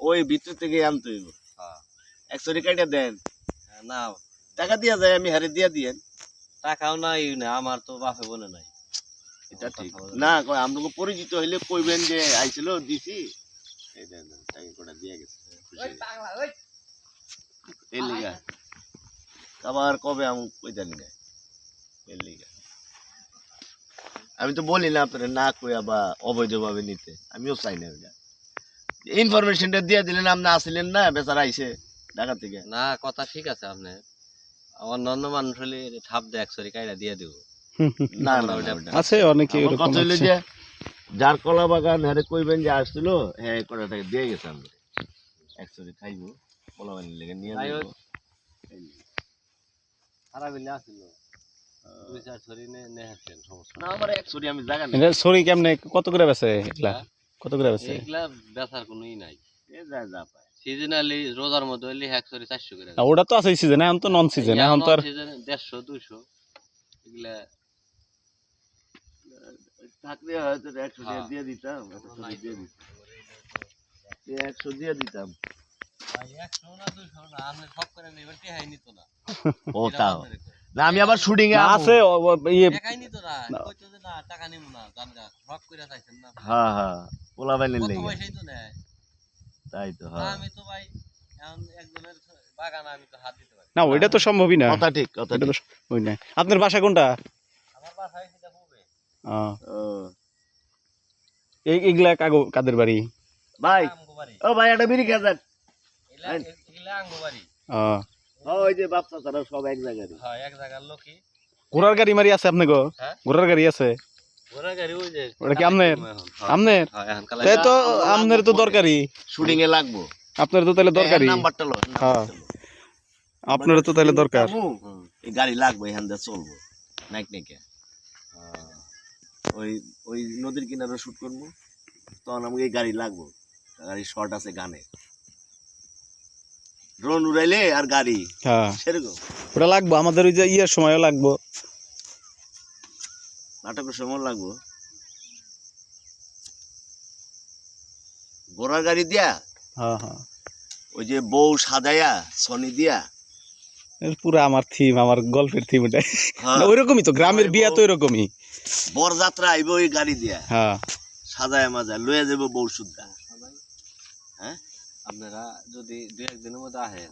ওই ভিতর থেকে আনতে হইব। হ্যাঁ। একশো কাটা দেন। হ্যাঁ, না টাকা দিয়া যায় আমি হারে দিয়া দিয়েন। টাকাও নাই না আমার তো বাপে বলে নাই। এটা ঠিক। না পরিচিত হইলে কইবেন যে আইছিল দিছি। টাকা কটা দিয়ে গেছে খুশি হয়ে। এই লিগা। আবার কবে আমি কই জানি না এই লিগা। আমি তো বলি না আপনারা না কইয়া বা অবৈধভাবে নিতে। আমিও চাই না ওইটা। ইনফরমেশনটা দিয়ে দিলেন আপনি আসলেন না বেচারা আইছে ঢাকা থেকে। না কথা ঠিক আছে আপনি। অন্যান্য মানুষ হলে ঠাপ দেয় একশো কাইরা দিয়ে দেবো। না না ওইটা- আছে অনেকে কথা হইল যে যার কলা বাগান হ্যাঁ কইবেন যে আসছিল হ্যাঁ এই কটা টাকা দিয়ে গেছে আমরা। একচুয়ালি খাইবো কলা বাগানের লেগে নিয়ে খারাপ আসছিল সরি কেমনে কত করে বেছে এগুলা? কত করে বেছে এগুলা বেচার কোনো ই নাই সিজনালি রোজার মধ্যে হইলে এক ছড়ি চারশো করে ওটা তো আছে সিজন এখন তো নন সিজন এখন তো আর দেড়শো দুইশো। এগুলা থাকলে হয়তো একশো হ্যাঁ। দিয়ে দিতাম একশো দিয়ে দিতাম। একশো দিয়ে দিতাম। ও তাও। না আমি আবার শুটিং এ আছে ইয়ে না না। কইতো যে না টাকা নিব না জান গা সব করে চাইছেন না। হ্যাঁ হ্যাঁ পোলা বাগানের কত তো নেয়। তাই তো হ্যাঁ আমি তো ভাই এখন একজনের বাগান আমি তো হাত দিতে পারি। না ওইটা তো সম্ভবই না। কথা ঠিক কথা এটা ঠিক। তো ওই না আপনার বাসা কোনটা? আমার হবে। এই এগুলা কাগো কাদের বাড়ি? ভাই ও ভাই একটা বিড়ি খেয়ে যান। এগুলা বাড়ি ওই যে বাপসা তারা সব এক জায়গায়। হ্যাঁ এক জায়গার লোকই। ঘোড়ার গাড়ি মারি আছে আপনি গো হ্যাঁ? ঘোড়ার গাড়ি আছে? ঘোড়া গাড়ি ওই যে ওটা কি আপনার? হ্যাঁ। হ্যাঁ, তাই তো আমরা তো দরকারি। শুটিং এ লাগবো। আপনার তো তাহলে দরকারি। নাম্বারটা লো হ্যাঁ। আপনার তো তাহলে দরকার। এই গাড়ি লাগবে এখান দিয়ে চলবো নাইক নাইকে। হ্যাঁ। ওই ওই নদীর কিনারে শুট করব তখন আমাকে গাড়ি লাগবো গাড়ি শর্ট আছে গানে। ড্রোন উড়াইলে আর গাড়ি। হ্যাঁ। সেরকম। ওটা লাগবো আমাদের ওই যে ইয়ের সময়ও লাগবো। নাটকের সময় লাগবো। ঘোড়ার গাড়ি দিয়া হ্যাঁ হ্যাঁ। ওই যে বউ সাজায়া সনি দিয়া। পুরো আমার থিম আমার গল্পের থিম এটা ওইরকমই তো গ্রামের বিয়া তো ওইরকমই। বরযাত্রা আইব ওই গাড়ি দিয়া। হ্যাঁ। সাজায় মাজা লয়ে যাব বউ সুদ্ধা। হ্যাঁ? আপনারা যদি দুই একদিনের মধ্যে আহে